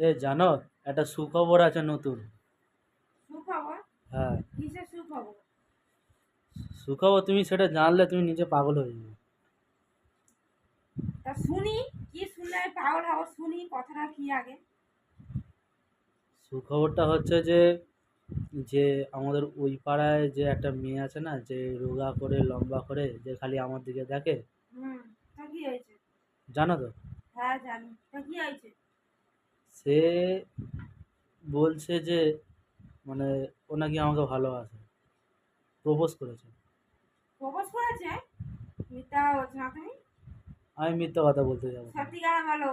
এ জানো একটা সুখবর আছে নতুন। হ্যাঁ। সুখবর? সুখবর তুমি সেটা জানলে তুমি নিজে পাগল হয়ে যাবে। তা শুনি কি শুনলে পাগল হব শুনি কথাটা কি আগে? সুখবরটা হচ্ছে যে যে আমাদের ওই পাড়ায় যে একটা মেয়ে আছে না যে রোগা করে লম্বা করে যে খালি আমার দিকে দেখে। হুম তা কি হয়েছে? জানো তো? হ্যাঁ জানি। তা কি হয়েছে? সে বলছে যে মানে ও নাকি আমাকে ভালোবাসে। প্রপোজ করেছে। প্রপোজ করেছে? মিথ্যা বলছো তুমি? আমি মিথ্যা কথা বলতে যাব সত্যি কেন বলো।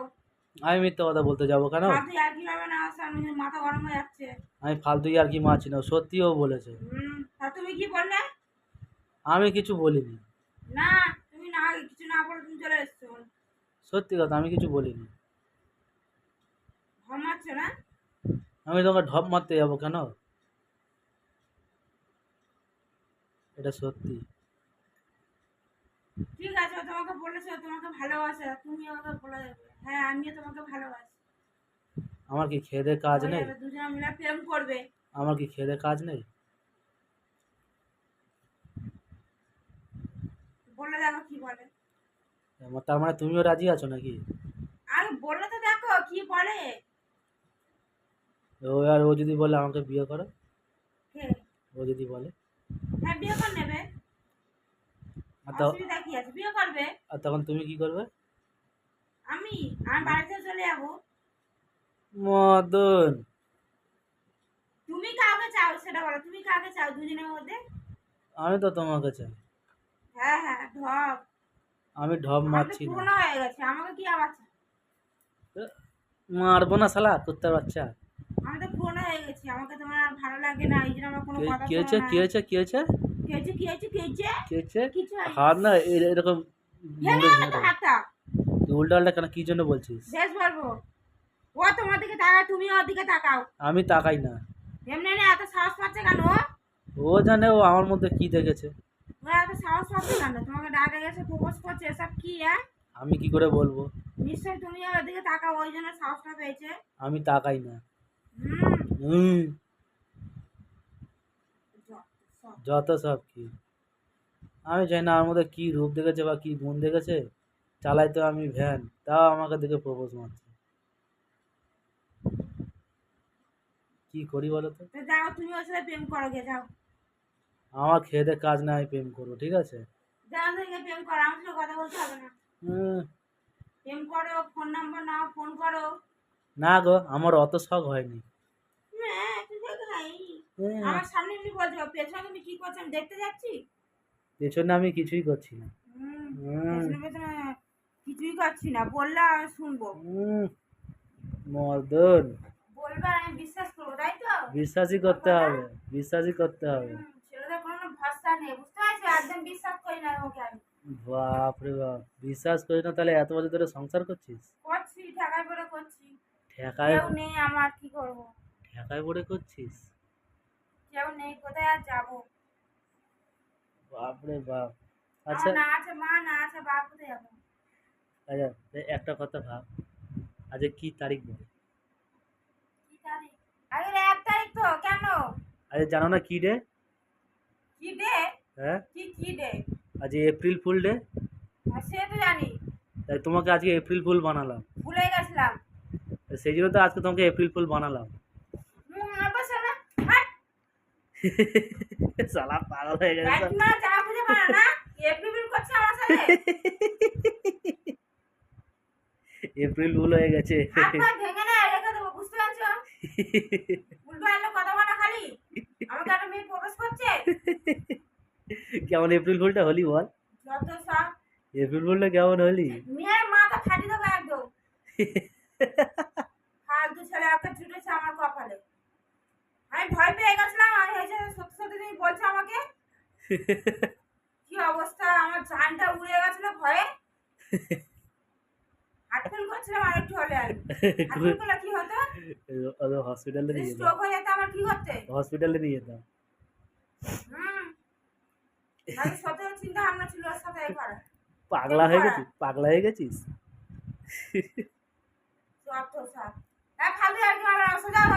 আমি মিথ্যা কথা বলতে যাব কেন? ফালতু আর কি হবে না সামনে মাথা গরম হয়ে যাচ্ছে। আমি ফালতু আর কি মারছি না সত্যিও বলেছে। তা তুমি কি বললে? আমি কিছু বলিনি। না তুমি না কিছু না বলে তুমি চলে এসছো। সত্যি কথা আমি কিছু বলিনি। না? আমি তোমাকে ঢপ মারতে যাব কেন? এটা সত্যি। ঠিক আছে তোমাকে বলেছে তোমাকে ভালোবাসে তুমি আমাকে বলে হ্যাঁ আমিও তোমাকে ভালোবাসি। আমার কি খেদে কাজ নেই? দুজনে মিলে প্রেম করবে। আমার কি খেদে কাজ নেই? বলে দেখো কি বলে। তার মানে তুমিও রাজি আছো নাকি? আমি বলে তো দেখো কি বলে? ও আর ও যদি বলে আমাকে বিয়ে করো? কে ও যদি বলে। হ্যাঁ আর তা- অসুবিধা কি আছে? বিয়ে করবে। আর তখন তুমি কি করবে? আমি আমি বাড়িতে চলে যাব। মদন। তুমি কাউকে চাও সেটা বলো। তুমি কাকে চাও দুজনের মধ্যে? আমি তো তোমাকে চাই। হ্যাঁ হ্যাঁ ঢপ। আমি ঢপ মারছি না। হয়ে গেছে আমাকে কি আবার? মারবো না শালা কুত্তার বাচ্চা। হয়ে গেছি। আমাকে তোমার আর ভালো লাগে না এই জন্য আমার কোনো কে- কথা কি শোনো হয়েছে? না। কি হয়েছে? কি হয়েছে? কি হয়েছে? কি হয়েছে? কি হয়েছে? কি হয়েছে? কিছু হাত না এরকম উল্টা উল্টা কেন কি জন্য বলছিস? বেশ বলব। ও তোমার দিকে তুমি ওর দিকে তাকাও। আমি তাকাই না। এমনি এত সাহস পাচ্ছে কেন? ও? ও জানে ও আমার মধ্যে কি দেখেছে। ও এত সাহস পাচ্ছে কেন? তোমাকে ডাকে গেছে প্রপোজ করছে এসব কি হ্যাঁ? আমি কি করে বলব? নিশ্চয়ই তুমি ওর দিকে তাকাও ওই জন্য সাহসটা পেয়েছে। আমি তাকাই না। হুম। যত সব। কি। আমি জানি না আমার মধ্যে কি রূপ দেখেছে বা কি গুণ দেখেছে। চালাই তো আমি ভ্যান তাও আমাকে দেখে প্রপোজ মারছে। কি করি বলো তো? যাও তুমি ওর সাথে প্রেম করো গে যাও। আমার খেয়ে কাজ না আমি প্রেম করব ঠিক আছে? যাও থেকে প্রেম করো আমার সাথে কথা বলতে হবে না। হুম, প্রেম করো ফোন নাম্বার নাও ফোন করো। না গো আমার অত শখ হয়নি হ্যাঁ তুই তো খাই হুম, আমার সামনে তুমি বলছো পেছনে তুমি কি করছ? আমি দেখতে যাচ্ছি? পেছনে আমি কিছুই করছি না। পেছনে কিছুই করছি না। বললে আমি শুনব। হুম, মদন। বলবে আমি বিশ্বাস করব তাই তো? বিশ্বাসই করতে হবে বিশ্বাসই করতে হবে। হুম, কোনো ভরসা নেই বুঝতে পারছ? একদম বিশ্বাস করি না ওকে আমি। বাপ রে বাপ বিশ্বাস করি না তাহলে এত বছর ধরে সংসার করছিস? করছি ঠেকাই পরে করছি। ঠেকায় নেই আমার কি করব? ঠেকায় পড়ে করছিস? কেউ নেই কোথায় আর যাব? বাপ। রে বাপ আচ্ছা। না আছে মা না আছে বাপ কোথায় যাব? আচ্ছা একটা কথা ভাব। আজকে কি তারিখ বল? কি তারিখ? আরে এক তারিখ তো কেন? আজকে জানো না কি ডে? কি ডে? হ্যাঁ? কি কি ডে? আজ এপ্রিল ফুল ডে। সে তো জানি। তাই তোমাকে আজকে এপ্রিল ফুল বানালাম। ভুলে গেছিলাম। সেই জন্য তো আজকে তোমাকে এপ্রিল ফুল বানালাম হুম আবার শোনা হাট সালা পাগল হয়ে গেছে পারে না এপ্রিল করছে আমার সাথে? এপ্রিল ফুল হয়ে গেছে। হাত ভেঙে না রেখে দেবো বুঝতে পারছ? উল্টো আলো কথা বলা খালি। মেয়ে প্রবেশ করছে? কেমন এপ্রিল ফুলটা হলি বল? যত সব। এপ্রিল ফুলটা কেমন হলি? মেয়ের মাথা ফাটি দেবো একদম। ফালতু ছেলে একটা ছুটেছে আমার কপালে। হয়ে গেছিলাম হয়েছে সত্যি সত্যি তুমি বলছো আমাকে? কি অবস্থা? আমার জানটা উড়ে গেছিল ভয়ে। হাটফেল করছিলাম আর একটু হলে আর। কি হতো? হসপিটালে নিয়ে যেতাম। স্ট্রোক হয়ে যেত আমার কি হতে হসপিটালে নিয়ে যেতাম। হুম। চিন্তা ভাবনা ছিল সাথে পাগলা হয়ে গেছিস? পাগলা হয়ে গেছিস? তো খালি আর কি আমার